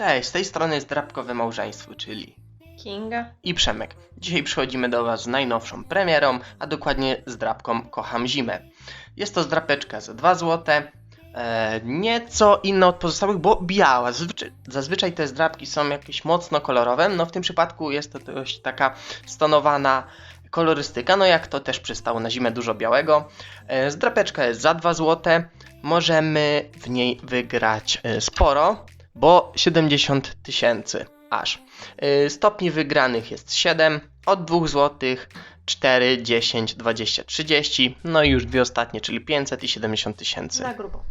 Cześć, z tej strony jest Drapkowe Małżeństwo, czyli Kinga. i Przemek. Dzisiaj przychodzimy do Was z najnowszą premierą, a dokładnie z drapką Kocham Zimę. Jest to zdrapeczka za 2 zł, e, nieco inna od pozostałych, bo biała. Zazwyczaj, zazwyczaj te zdrapki są jakieś mocno kolorowe, no w tym przypadku jest to dość taka stonowana kolorystyka, no jak to też przystało na zimę dużo białego. E, zdrapeczka jest za 2 zł, możemy w niej wygrać e, sporo, bo 70 tysięcy aż. Y, Stopni wygranych jest 7, od 2 zł, 4, 10, 20, 30, no i już dwie ostatnie, czyli 500 i 70 tysięcy. Na grubo.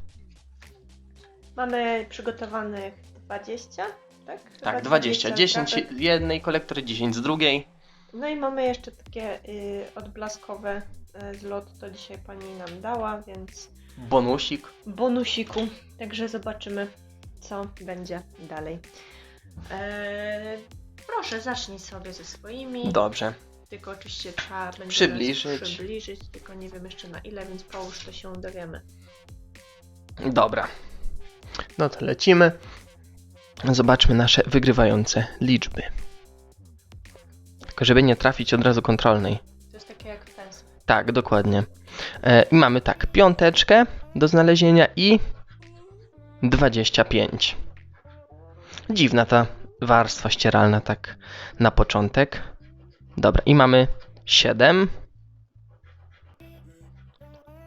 Mamy przygotowanych 20, tak? Chyba Tak, 20, 10 drapek. z jednej kolektory, 10 z drugiej. No i mamy jeszcze takie y, odblaskowe y, z lot, to dzisiaj pani nam dała, więc Bonusik. bonusiku. Także zobaczymy, co będzie dalej. Eee, proszę, zacznij sobie ze swoimi. Dobrze. Tylko oczywiście trzeba będzie Przybliżyć. przybliżyć, tylko nie wiem jeszcze na ile, więc połóż to się dowiemy. Dobra. No to lecimy. Zobaczmy nasze wygrywające liczby. Tylko żeby nie trafić od razu kontrolnej. To jest takie jak fens. Tak, dokładnie. E, I mamy tak, piąteczkę do znalezienia i 25. Dziwna ta warstwa ścieralna tak na początek. Dobra, i mamy 7.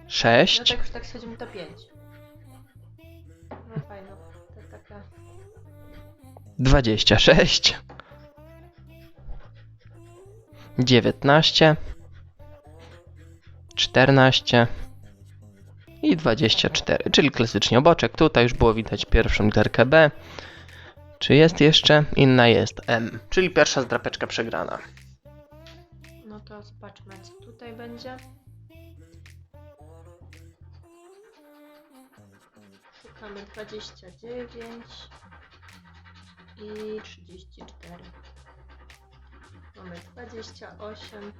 6. No tak już tak to 5. No fajno. To jest taka... 26. 19. 14. I 24, czyli klasycznie oboczek. Tutaj już było widać pierwszą literkę B. Czy jest jeszcze? Inna jest M, czyli pierwsza zdrapeczka przegrana. No to zobaczmy co tutaj będzie. Szukamy 29 i 34. Mamy 28,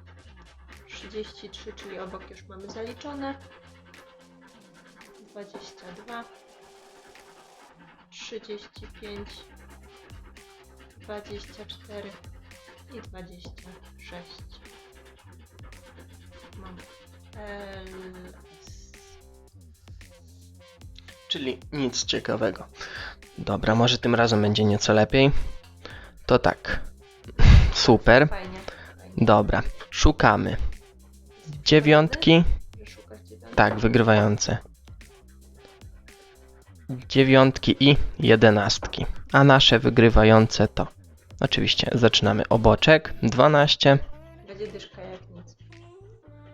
33, czyli obok już mamy zaliczone. 22, 35, 24 i 26. Mam LS. Czyli nic ciekawego. Dobra, może tym razem będzie nieco lepiej. To tak. Super. Fajnie. Dobra, szukamy. Dziewiątki? Tak, wygrywające. Dziewiątki i jedenastki. A nasze wygrywające to. Oczywiście zaczynamy oboczek. 12, Będzie dyszka jak nic.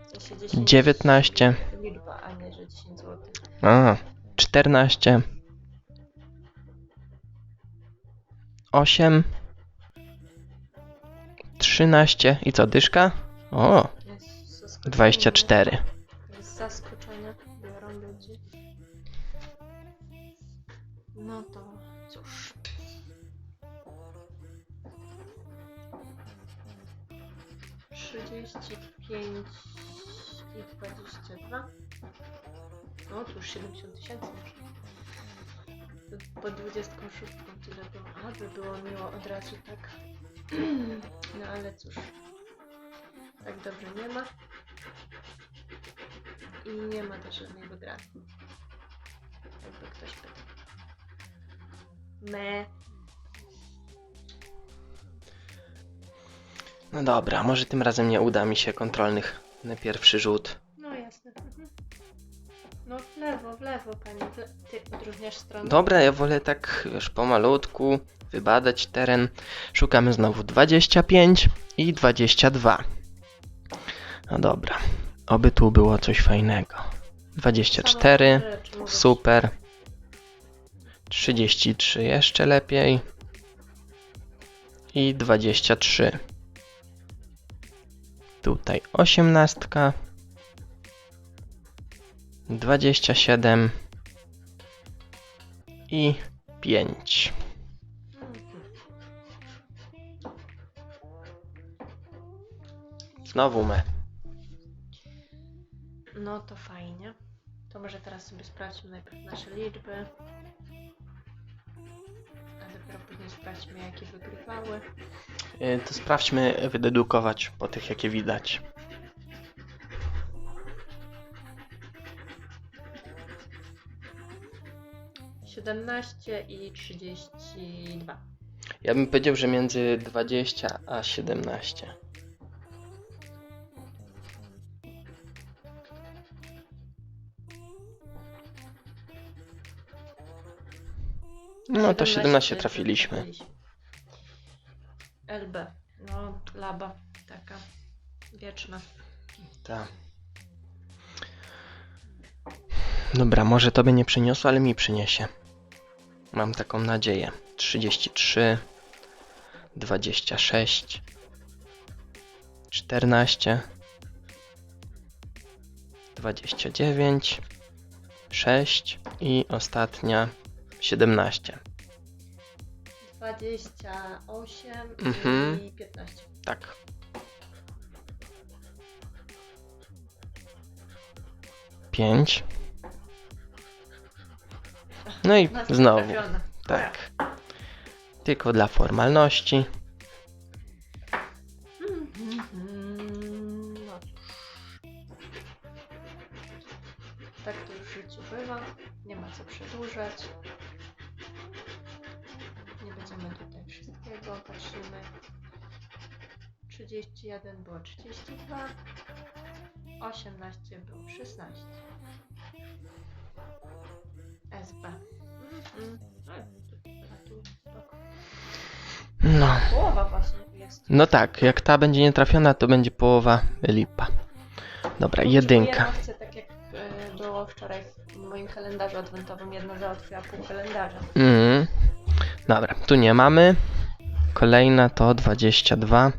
W sensie 10 19, Liczba, a nie, że 10 zł. a, 14, 8, 13 i co, dyszka? O, Jest zaskoczenie. 24. 35 i 22. No cóż, 70 tysięcy. Po 26 tyle było. A, by było miło od razu, tak? No ale cóż. Tak dobrze nie ma. I nie ma też żadnej wygranej. Jakby ktoś pytał. Me. No dobra, może tym razem nie uda mi się kontrolnych na pierwszy rzut. No jasne. Mhm. No w lewo, w lewo pani. W le... Ty odróżniasz stronę. Dobra, ja wolę tak już pomalutku wybadać teren. Szukamy znowu 25 i 22. No dobra, oby tu było coś fajnego. 24, Same rzeczy mówię. super. 33 jeszcze lepiej. I 23. Tutaj 18. 27 i 5. Mhm. Znowu me. No to fajnie. To może teraz sobie sprawdźmy najpierw nasze liczby. Później sprawdźmy, jakie wygrywały. Y, To sprawdźmy wydedukować po tych, jakie widać. Siedemnaście i trzydzieści dwa. Ja bym powiedział, że między 20 a 17. No to 17 trafiliśmy. LB. No, laba. Taka wieczna. Tak. Dobra, może to by nie przyniosło, ale mi przyniesie. Mam taką nadzieję. 33, 26, 14, 29, 6 i ostatnia 17. Dwadzieścia osiem Mhm. i piętnaście. Tak. Pięć. No i znowu. Tak. Tylko dla formalności. Patrzymy. 31 było 32. 18 było 16. SB. Spoko. No. Połowa właśnie jest. No tak, jak ta będzie nietrafiona, to będzie połowa lipa. Dobra, jedynka. Chce, tak jak e, było wczoraj w moim kalendarzu adwentowym, jedna załatwiła pół kalendarza. Mhm. Dobra, tu nie mamy. Kolejna to 22.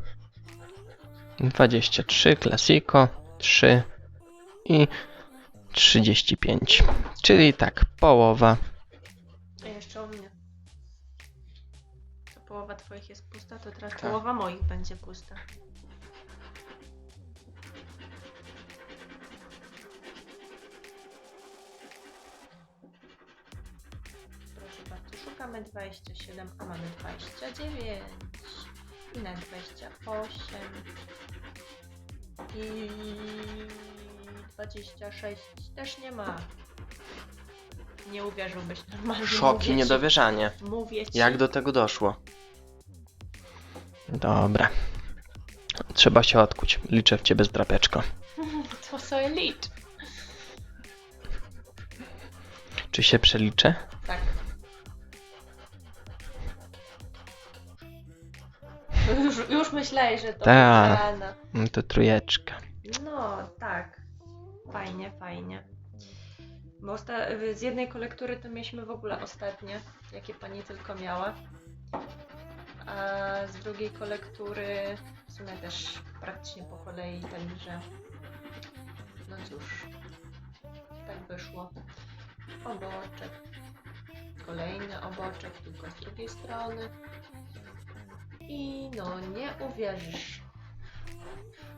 23, klasiko, 3 i 35. Czyli tak, połowa. A jeszcze u mnie. To połowa twoich jest pusta, to teraz Tak. połowa moich będzie pusta. Szukamy 27, a mamy 29 i na 28 i 26 też nie ma. Nie uwierzyłbyś normalnie. Szok mówię i ci. niedowierzanie. Mówię ci. Jak do tego doszło? Dobra. Trzeba się odkuć. Liczę w ciebie z drapeczko. To sobie licz. Czy się przeliczę? Już, już myślałeś, że to wygrana. No to trójeczka. No, tak. Fajnie, fajnie. Bo osta- z jednej kolektury to mieliśmy w ogóle ostatnie, jakie pani tylko miała. A z drugiej kolektury w sumie też praktycznie po kolei, także no cóż, tak wyszło. Oboczek. Kolejny oboczek, tylko z drugiej strony. I no, nie uwierzysz.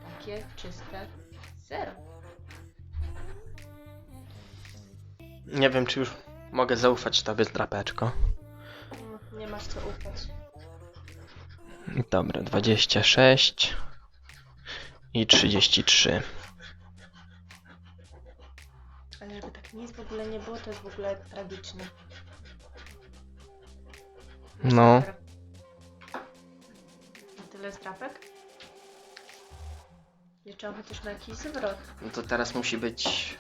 Takie czyste zero. Nie wiem, czy już mogę zaufać tobie z drapeczko. Mm, Nie masz co ufać. Dobra, 26 i 33. Ale żeby tak nic w ogóle nie było, to jest w ogóle tragiczne. No. Dobra. Zdrapek? Liczyłam chociaż na jakiś zwrot. No to teraz musi być.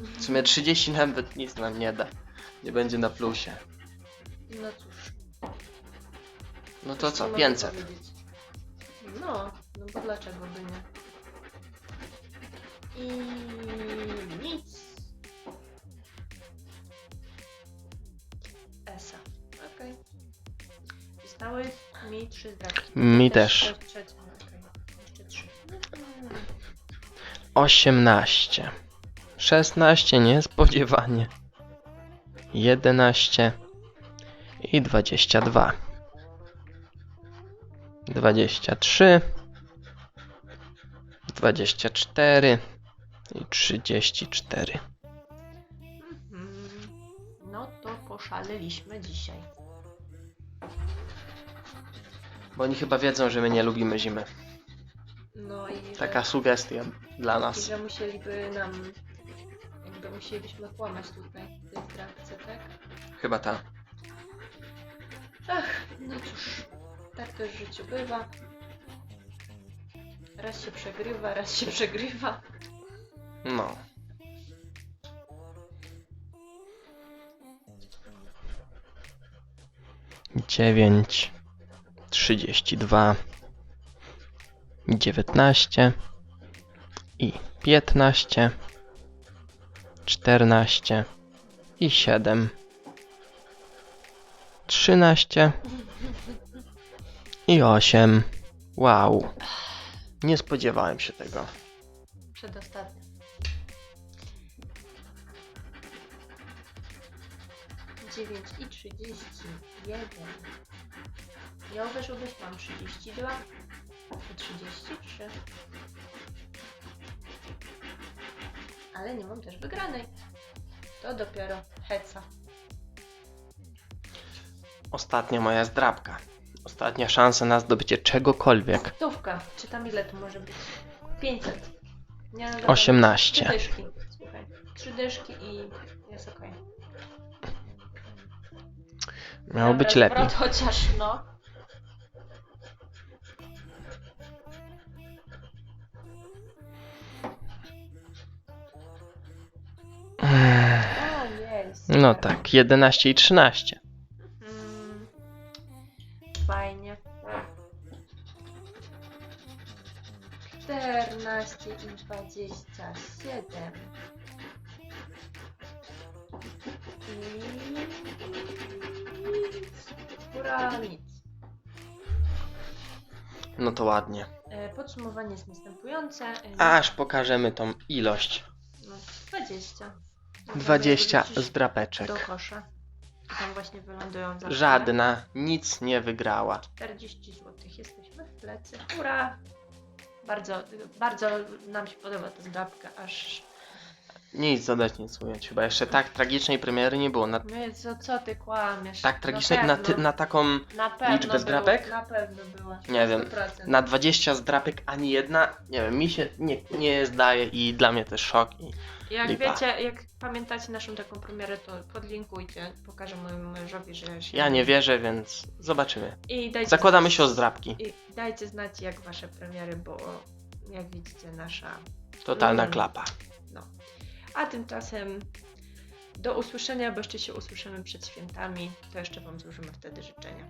W sumie 30 nawet nic nam nie da. Nie będzie na plusie. No cóż. No to co, mogę 500. powiedzieć. No, no bo dlaczego by nie? I nic. Esa. Okej. Zostały mi trzy też. Też trzecie. Okej. Jeszcze trzy. 18. 16 niespodziewanie. 11 i 22. 23 24 i 34. Mhm. No to poszaleliśmy dzisiaj. Bo oni chyba wiedzą, że my nie lubimy zimy. No i że, Taka sugestia dla i nas. że musieliby nam, jakby musielibyśmy kłamać tutaj w tej zdrabce, tak? Chyba ta. Ach, no cóż, tak to w życiu bywa. Raz się przegrywa, raz się przegrywa. No. Dziewięć, trzydzieści dwa, dziewiętnaście i piętnaście, czternaście i siedem, trzynaście i osiem. Wow. Nie spodziewałem się tego. Przedostatni. Dziewięć i trzydzieści jeden. Ja dwa i trzydzieści trzy. Ale nie mam też wygranej. To dopiero heca. Ostatnia moja zdrabka. Ostatnia szansa na zdobycie czegokolwiek. Stówka. Czy tam ile to może być? 500. Nie, no dobra. 18. Trzy dyszki. Słuchaj. Trzy dyszki i jest okej. Miało Dobra, być lepiej. zwrot chociaż no. No tak, 11 i 13. Mm, fajnie. 14 i 27. I... Góra nic. No to ładnie. E, Podsumowanie jest następujące. E, Aż pokażemy tą ilość. No, 20. 20 Wrzucisz zdrapeczek. do kosza. I tam właśnie wylądują za. Żadna nic nie wygrała. 40 zł. Jesteśmy w plecy. Ura! Bardzo, bardzo nam się podoba ta zdrabka, aż... Nic dodać, nic ująć. Chyba jeszcze tak tragicznej premiery nie było. Na, My, co, co ty kłamiesz? tak tragicznej, na, ty, pewno, na taką, na pewno liczbę było, zdrabek? Na pewno była. Nie wiem, 100%. na 20 zdrapek ani jedna, nie wiem, mi się nie, nie zdaje i dla mnie też szok. I Jak lipa. wiecie, jak pamiętacie naszą taką premierę, to podlinkujcie. Pokażę mojemu mężowi, że się... ja nie wierzę, więc zobaczymy. I dajcie Zakładamy znać- się o zdrapki. I dajcie znać, jak wasze premiery, bo jak widzicie, nasza Totalna Mm. klapa. A tymczasem do usłyszenia, bo jeszcze się usłyszymy przed świętami. To jeszcze Wam złożymy wtedy życzenia.